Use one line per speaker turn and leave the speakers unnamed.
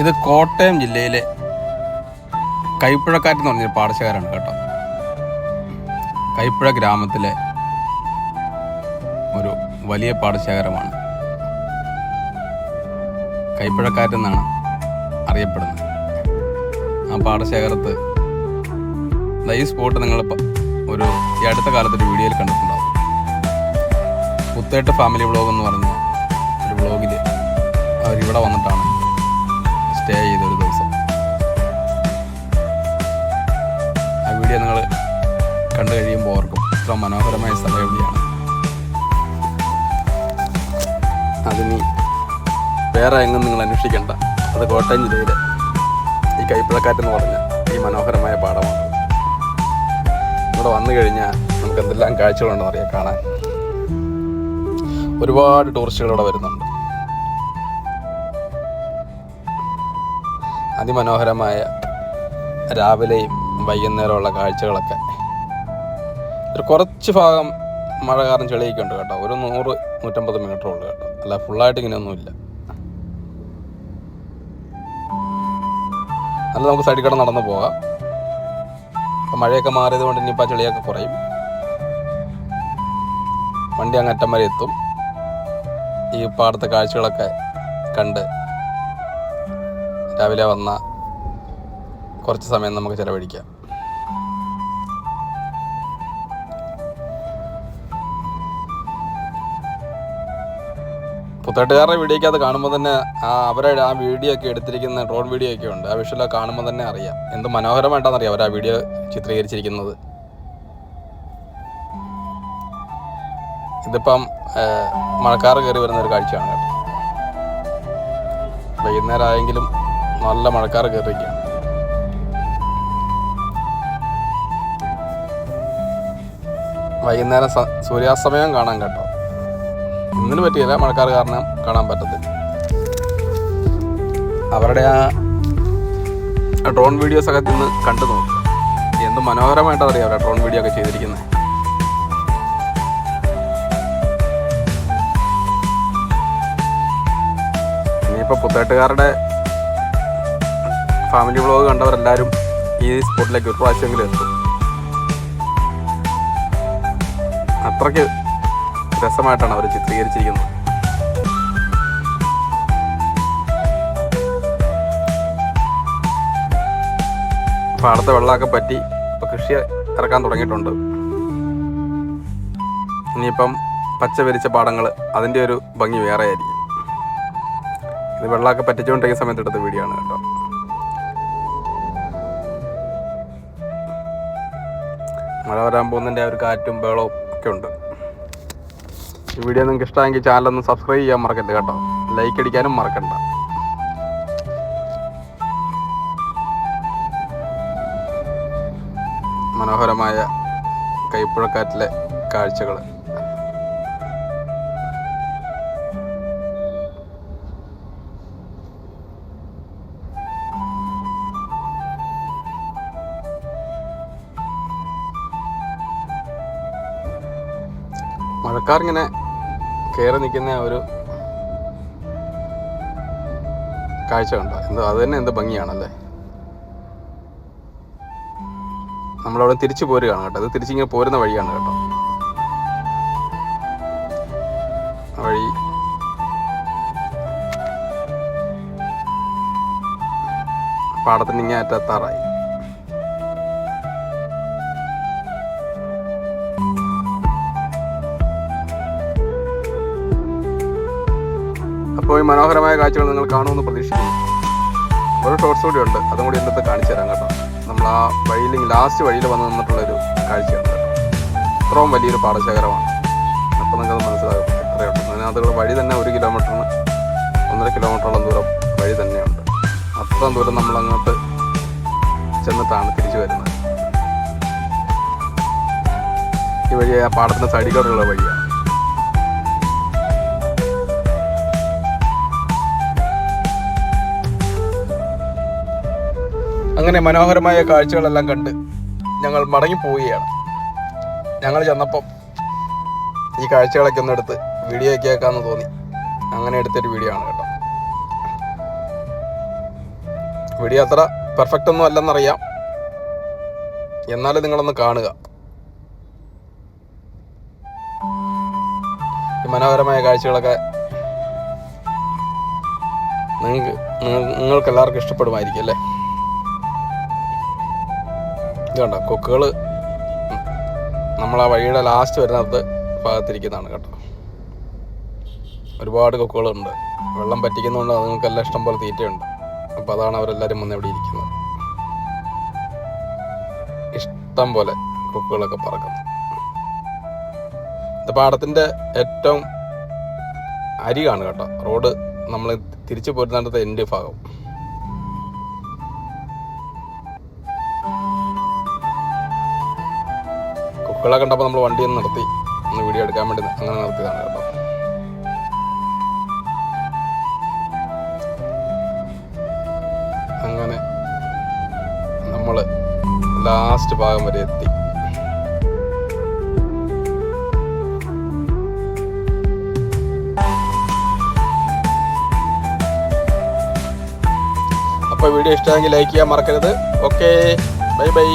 ഇത് കോട്ടയം ജില്ലയിലെ കൈപ്പുഴക്കാറ്റ് എന്ന് പറഞ്ഞൊരു പാടശേഖരമാണ് കേട്ടോ. കൈപ്പുഴ ഗ്രാമത്തിലെ ഒരു വലിയ പാടശേഖരമാണ്. കൈപ്പുഴക്കാറ്റ് എന്നാണ് അറിയപ്പെടുന്നത്. ആ പാടശേഖരത്ത് ഈ സ്പോട്ട് നിങ്ങൾ ഒരു ഈ അടുത്ത കാലത്ത് ഒരു വീഡിയോയിൽ കണ്ടിട്ടുണ്ടാവും. പുത്തേട്ട് ഫാമിലി ബ്ലോഗ് എന്ന് പറഞ്ഞ ഒരു വ്ളോഗിൽ അവരിവിടെ വന്നിട്ടാണ് സ്റ്റേ ചെയ്തൊരു ദിവസം. ആ വീഡിയോ നിങ്ങൾ കണ്ടു കഴിയുമ്പോൾ ഓർക്കും. ഇത്ര മനോഹരമായ സ്ഥലം എവിടെയാണ്? അതിനി വേറെ എങ്ങും നിങ്ങൾ അന്വേഷിക്കേണ്ട. അത് കോട്ടയം ജില്ലയിലെ ഈ കൈപ്പിഴക്കാറ്റ് എന്ന് പറഞ്ഞ ഈ മനോഹരമായ പാടമാണ്. ഇവിടെ വന്നു കഴിഞ്ഞാൽ നമുക്ക് എന്തെല്ലാം കാഴ്ചകളുണ്ടെന്ന് അറിയാം കാണാൻ. ഒരുപാട് ടൂറിസ്റ്റുകൾ ഇവിടെ വരുന്നുണ്ട്. അതിമനോഹരമായ രാവിലെയും വൈകുന്നേരമുള്ള കാഴ്ചകളൊക്കെ. ഒരു കുറച്ച് ഭാഗം മഴ കാരണം ചെളിയൊക്കെ ഉണ്ട് കേട്ടോ. ഒരു നൂറ് നൂറ്റമ്പത് മീറ്റർ ഉള്ളു കേട്ടോ. അല്ല ഫുള്ളായിട്ട് ഇങ്ങനെയൊന്നുമില്ല. അല്ല നമുക്ക് സൈഡിൽ കൂടെ നടന്നു പോകാം. അപ്പം മഴയൊക്കെ മാറിയത് കൊണ്ട് ഇനിയിപ്പോൾ ചെളിയൊക്കെ കുറയും. വണ്ടി അങ്ങ് അറ്റം വരെ എത്തും. ഈ പാടത്തെ കാഴ്ചകളൊക്കെ കണ്ട് രാവിലെ വന്ന കുറച്ച് സമയം നമുക്ക് ചിലവഴിക്കാം. പുത്തേട്ടുകാരുടെ വീഡിയോയ്ക്ക് അത് കാണുമ്പോൾ തന്നെ ആ അവരുടെ ആ വീഡിയോ ഒക്കെ എടുത്തിരിക്കുന്ന ഡ്രോൺ വീഡിയോ ഒക്കെ ഉണ്ട്. ആ വിഷയം കാണുമ്പോൾ തന്നെ അറിയാം. എന്ത് മനോഹരമായിട്ടാണെന്നറിയാം അവർ ആ വീഡിയോ ചിത്രീകരിച്ചിരിക്കുന്നത്. ഇതിപ്പം മഴക്കാർ കയറി വരുന്ന ഒരു കാഴ്ചയാണ് കേട്ടോ. വൈകുന്നേരം ആയെങ്കിലും നല്ല മഴക്കാറ് കയറിയിരിക്കുക വൈകുന്നേരം സൂര്യാസ്തമയം കാണാൻ കേട്ടോ. ഇന്നിന് പറ്റിയില്ല മഴക്കാറ് കാരണം കാണാൻ പറ്റത്തില്ല. അവരുടെ ആ ഡ്രോൺ വീഡിയോസ് ഒക്കെ ഇന്ന് കണ്ടു നോക്കും. എന്ത് മനോഹരമായിട്ടാണ് അറിയാം അവരുടെ ഡ്രോൺ വീഡിയോ ഒക്കെ ചെയ്തിരിക്കുന്നത് ഇനിയിപ്പോൾ പുത്തേട്ടുകാരുടെ ഫാമിലി വ്ളോഗ് കണ്ടവരെല്ലാവരും ഈ സ്പോട്ടിലേക്ക് ഒരു പ്രാവശ്യമെങ്കിലും എത്തും. അത്രയ്ക്ക് രസമായിട്ടാണ് അവർ ചിത്രീകരിച്ചിരിക്കുന്നത്. പാടത്തെ വെള്ളമൊക്കെ പറ്റി ഇപ്പം കൃഷി ഇറക്കാൻ തുടങ്ങിയിട്ടുണ്ട്. ഇനിയിപ്പം പച്ച വിരിച്ച പാടങ്ങൾ അതിന്റെ ഒരു ഭംഗി വേറെ ആയിരിക്കും ഇത് വെള്ളമൊക്കെ പറ്റിച്ചുകൊണ്ടിരിക്കുന്ന സമയത്ത് വീഡിയോ ആണ് കേട്ടോ. മഴ വരാൻ പോകുന്നതിന്റെ ഒരു കാറ്റും ബഹളവും ഒക്കെ ഉണ്ട്. ഈ വീഡിയോ നിങ്ങൾക്ക് ഇഷ്ടമെങ്കിൽ ചാനലൊന്ന് സബ്സ്ക്രൈബ് ചെയ്യാൻ മറക്കരുത് കേട്ടോ. ലൈക്ക് അടിക്കാനും മറക്കണ്ട. മനോഹരമായ കൈപ്പുഴക്കാറ്റിലെ കാഴ്ചകൾ. മഴക്കാറിങ്ങനെ കയറി നിൽക്കുന്ന ഒരു കാഴ്ച കണ്ടോ? എന്തോ അത് തന്നെ എന്ത് ഭംഗിയാണല്ലേ? നമ്മളവിടെ തിരിച്ചു പോരുകയാണ് കേട്ടോ. അത് തിരിച്ചിങ്ങനെ പോരുന്ന വഴിയാണ് കേട്ടോ. വഴി. പാടത്തിന് ഇങ്ങനെ അറ്റത്താറായി ഈ മനോഹരമായ കാഴ്ചകൾ നിങ്ങൾ കാണുമെന്ന് പ്രതീക്ഷിക്കുന്നു. ഒരു ഷോർട്സ് കൂടി ഉണ്ട്. അതും കൂടി എന്റെ കാണിച്ചു തരാം കേട്ടോ. നമ്മൾ ആ വഴിയിൽ ലാസ്റ്റ് വഴിയിൽ വന്ന് നിന്നിട്ടുള്ളൊരു കാഴ്ചയാണ് കേട്ടോ. അത്രയും വലിയൊരു പാടശേഖരമാണ്. അപ്പോൾ നിങ്ങൾക്കത് മനസ്സിലാകും എത്രയുണ്ട് അതിനകത്തുള്ള വഴി തന്നെ ഒരു കിലോമീറ്ററിന് ഒന്നര കിലോമീറ്ററോളം ദൂരം വഴി തന്നെയുണ്ട്. അത്രയും ദൂരം നമ്മൾ അങ്ങോട്ട് ചെന്നിട്ടാണ് തിരിച്ചു വരുന്നത്. ഈ വഴി ആ പാടത്തിന്റെ സൈഡിലോട്ടുള്ള വഴിയാണ് അങ്ങനെ മനോഹരമായ കാഴ്ചകളെല്ലാം കണ്ട് ഞങ്ങൾ മടങ്ങിപ്പോവുകയാണ്. ഞങ്ങൾ ചെന്നപ്പം ഈ കാഴ്ചകളൊക്കെ ഒന്ന് എടുത്ത് വീഡിയോ ഒക്കെ ആക്കാമെന്ന് തോന്നി. അങ്ങനെ എടുത്തൊരു വീഡിയോ ആണ് കേട്ടോ. വീഡിയോ അത്ര പെർഫെക്റ്റ് ഒന്നും അല്ലെന്നറിയാം. എന്നാലും നിങ്ങളൊന്ന് കാണുക. ഈ മനോഹരമായ കാഴ്ചകളൊക്കെ നിങ്ങൾക്ക് നിങ്ങൾക്ക് എല്ലാവർക്കും ഇഷ്ടപ്പെടുമായിരിക്കും അല്ലേ? ഇതുണ്ടോ കൊക്കുകൾ നമ്മൾ ആ വഴിയുടെ ലാസ്റ്റ് വരുന്നിടത്ത് ഭാഗത്തിരിക്കുന്നതാണ് കേട്ടോ. ഒരുപാട് കൊക്കുകളുണ്ട്. വെള്ളം പറ്റിക്കുന്നതുകൊണ്ട് നിങ്ങൾക്കെല്ലാം ഇഷ്ടം പോലെ തീറ്റയുണ്ട്. അപ്പോൾ അതാണ് അവരെല്ലാവരും വന്ന് ഇവിടെ ഇരിക്കുന്നത്. ഇഷ്ടം പോലെ കൊക്കുകളൊക്കെ പറക്കുന്നു. ഇത് പാടത്തിന്റെ ഏറ്റവും അരികാണ് കേട്ടോ. റോഡ് നമ്മൾ തിരിച്ചു പോരുന്നിടത്ത് എന്റെ ഭാഗം. കുക്കളെ കണ്ടപ്പോൾ നമ്മൾ വണ്ടി ഒന്ന് നിർത്തി. ഒന്ന് വീഡിയോ എടുക്കാൻ വേണ്ടി അങ്ങനെ നിർത്തിയതാണ് കേട്ടോ. അങ്ങനെ നമ്മൾ ലാസ്റ്റ് ഭാഗം വരെ എത്തി. അപ്പോൾ വീഡിയോ ഇഷ്ടമെങ്കിൽ ലൈക്ക് ചെയ്യാൻ മറക്കരുത്. Okay bye bye